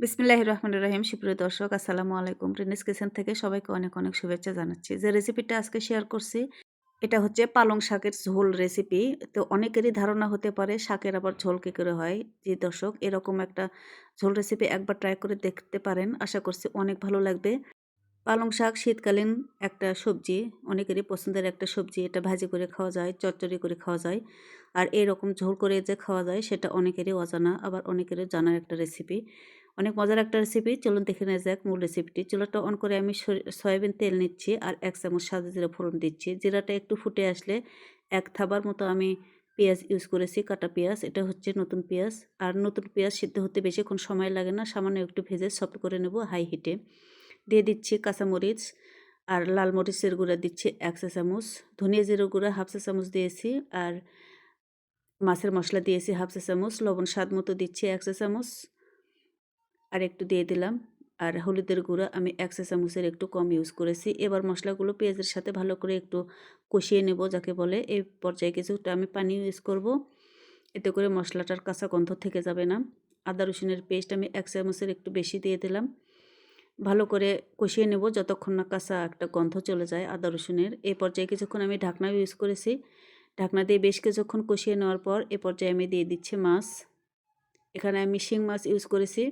বিসমিল্লাহ রহমান রহিম। সুপ্রিয় দর্শক, আসসালামু আলাইকুম। রিনিস কিচেন থেকে সবাইকে অনেক অনেক শুভেচ্ছা জানাচ্ছি। যে রেসিপিটা আজকে শেয়ার করছি, এটা হচ্ছে পালং শাকের ঝোল রেসিপি তো অনেকেরই ধারণা হতে পারে শাকের আবার ঝোল কী করে হয়। যে দর্শক, এরকম একটা ঝোল রেসিপি একবার ট্রাই করে দেখতে পারেন। আশা করছি অনেক ভালো লাগবে। পালং শাক শীতকালীন একটা সবজি, অনেকেরই পছন্দের একটা সবজি, এটা ভাজি করে খাওয়া যায়, চচ্চড়ি করে খাওয়া যায়। আর এরকম ঝোল করে যে খাওয়া যায়, সেটা অনেকেরই অজানা, আবার অনেকেরই জানার একটা রেসিপি অনেক মজার একটা রেসিপি চলুন দেখে নেওয়া যাক মূল রেসিপিটি চুলাটা অন করে আমি সয়াবিন তেল নিচ্ছি আর এক চামচ সাদা জিরা ফোড়ন দিচ্ছি। জিরাটা একটু ফুটে আসলে এক থাবার মতো আমি পেঁয়াজ ইউজ করেছি, কাটা পেঁয়াজ, এটা হচ্ছে নতুন পেঁয়াজ। আর নতুন পেঁয়াজ সিদ্ধ হতে বেশিক্ষণ সময় লাগে না, সামান্য একটু ভেজে সফট করে নেব হাই হিটে দিয়ে দিচ্ছি কাঁচামরিচ আর লাল মরিচের গুঁড়া দিচ্ছি এক চা চামচ ধনিয়া জিরো গুঁড়া হাফ চা চামচ দিয়েছি আর মাছের মশলা দিয়েছি হাফ চা চামচ লবণ স্বাদ মতো দিচ্ছি এক চা চামচ আর একটু দিয়ে দিলাম। আর হলুদের গুঁড়া আমি এক চা চামচের একটু কম ইউজ করেছি। এবার মশলাগুলো পেঁয়াজের সাথে ভালো করে একটু কষিয়ে নেব, যাকে বলে। এই পর্যায়ে কিছুটা আমি পানি ইউজ করব। এতে করে মশলাটার কাঁচা গন্ধ থেকে যাবে না। আদা রসুনের পেস্ট আমি এক চামচের একটু বেশি দিয়ে দিলাম। ভালো করে কষিয়ে নেব যতক্ষণ না কাঁচা একটা গন্ধ চলে যায় আদা রসুনের। এই পর্যায়ে কিছুক্ষণ আমি ঢাকনা ইউজ করেছি। ঢাকনা দিয়ে বেশ কিছুক্ষণ কষিয়ে নেওয়ার পর এ পর্যায়ে আমি দিয়ে দিচ্ছি মাছ। এখানে আমি শিং মাছ ইউজ করেছি।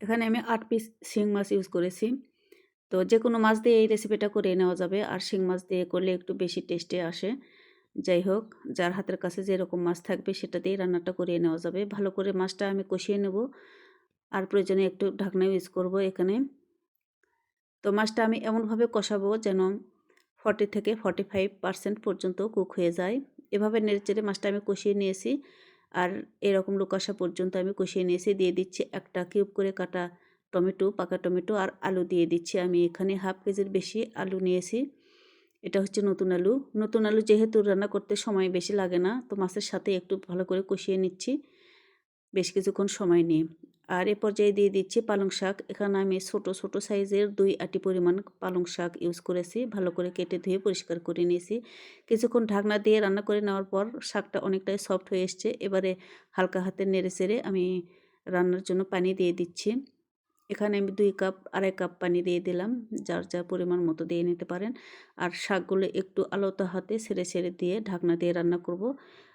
এখানে আমি আট পিস শিং মাছ ইউজ করেছি। তো যে কোনো মাছ দিয়ে এই রেসিপিটা করে নেওয়া যাবে। আর শিং মাছ দিয়ে করলে একটু বেশি টেস্টে আসে। যাই হোক, যার হাতের কাছে যেরকম মাছ থাকবে সেটা দিয়ে রান্নাটা করিয়ে নেওয়া যাবে। ভালো করে মাছটা আমি কষিয়ে নেব। আর প্রয়োজনে একটু ঢাকনা ইউজ করব এখানে। তো মাছটা আমি এমনভাবে কষাবো যেন ফর্টি থেকে ফর্টি ফাইভ পার্সেন্ট পর্যন্ত কুক হয়ে যায়। এভাবে নেড়েচেড়ে মাছটা আমি কষিয়ে নিয়েছি আর এরকম লোকাশা পর্যন্ত আমি কষিয়ে নিয়েছি। দিয়ে দিচ্ছি একটা কিউব করে কাটা টমেটো, পাকা টমেটো আর আলু দিয়ে দিচ্ছি। আমি এখানে হাফ কেজির বেশি আলু নিয়েছি। এটা হচ্ছে নতুন আলু। নতুন আলু যেহেতু রান্না করতে সময় বেশি লাগে না, তো মাছের সাথে একটু ভালো করে কষিয়ে নিচ্ছি। বেশ কিছুক্ষণ সময় নিয়ে। আর এ পর্যায়ে দিয়ে দিচ্ছি পালং শাক। এখানে আমি ছোট ছোট সাইজের দুই আটি পরিমাণ পালং শাক ইউজ করেছি। ভালো করে কেটে ধুয়ে পরিষ্কার করে নিয়েছি। কিছুক্ষণ ঢাকনা দিয়ে রান্না করে নেওয়ার পর শাকটা অনেকটাই সফট হয়ে এসছে। এবারে হালকা হাতে নেড়ে চেড়ে আমি রান্নার জন্য পানি দিয়ে দিচ্ছি। এখানে আমি দুই কাপ, আড়াই কাপ পানি দিয়ে দিলাম। যার যা পরিমাণ মতো দিয়ে নিতে পারেন। আর শাকগুলো একটু আলোতা হাতে ছেড়ে ছেড়ে দিয়ে ঢাকনা দিয়ে রান্না করব।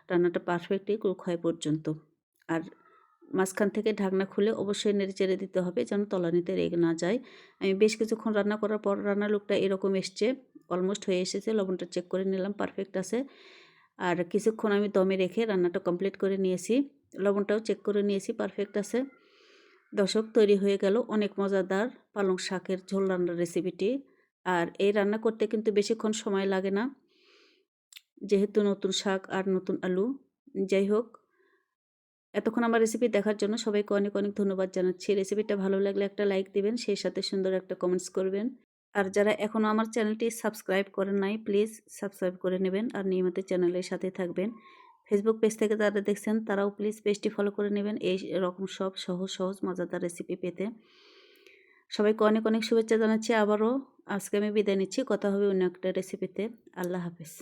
রান্নাটা পারফেক্টলি কুক হয় পর্যন্ত। আর মাঝখান থেকে ঢাকনা খুলে অবশ্যই নেড়ে চেড়ে দিতে হবে যেন তলানিতে রেগে না যায়। আমি বেশ কিছুক্ষণ রান্না করার পর রান্নার লুকটা এরকম এসছে অলমোস্ট হয়ে এসেছে, লবণটা চেক করে নিলাম পারফেক্ট আছে। আর কিছুক্ষণ আমি দমে রেখে রান্নাটা কমপ্লিট করে নিয়েছি, লবণটাও চেক করে নিয়েছি পারফেক্ট আছে। দর্শক, তৈরি হয়ে গেল অনেক মজাদার পালং শাকের ঝোল রান্নার রেসিপিটি আর এই রান্না করতে কিন্তু বেশিক্ষণ সময় লাগে না, যেহেতু নতুন শাক আর নতুন আলু। যাই হোক এতক্ষণ আমার রেসিপি দেখার জন্য সবাইকে অনেক অনেক ধন্যবাদ জানাচ্ছি। রেসিপিটা ভালো লাগলে একটা লাইক দিবেন, সেই সাথে সুন্দর একটা কমেন্টস করবেন। আর যারা এখনও আমার চ্যানেলটি সাবস্ক্রাইব করেন নাই প্লিজ সাবস্ক্রাইব করে নেবেন আর নিয়মিত চ্যানেলের সাথে থাকবেন। ফেসবুক পেজ থেকে যারা দেখছেন, তারাও প্লিজ পেজটি ফলো করে নেবেন এই রকম সব সহজ সহজ মজাদার রেসিপি পেতে। সবাইকে অনেক অনেক শুভেচ্ছা জানাচ্ছি আবারও। আজকে আমি বিদায় নিচ্ছি, কথা হবে অন্য একটা রেসিপিতে আল্লাহ হাফেজ।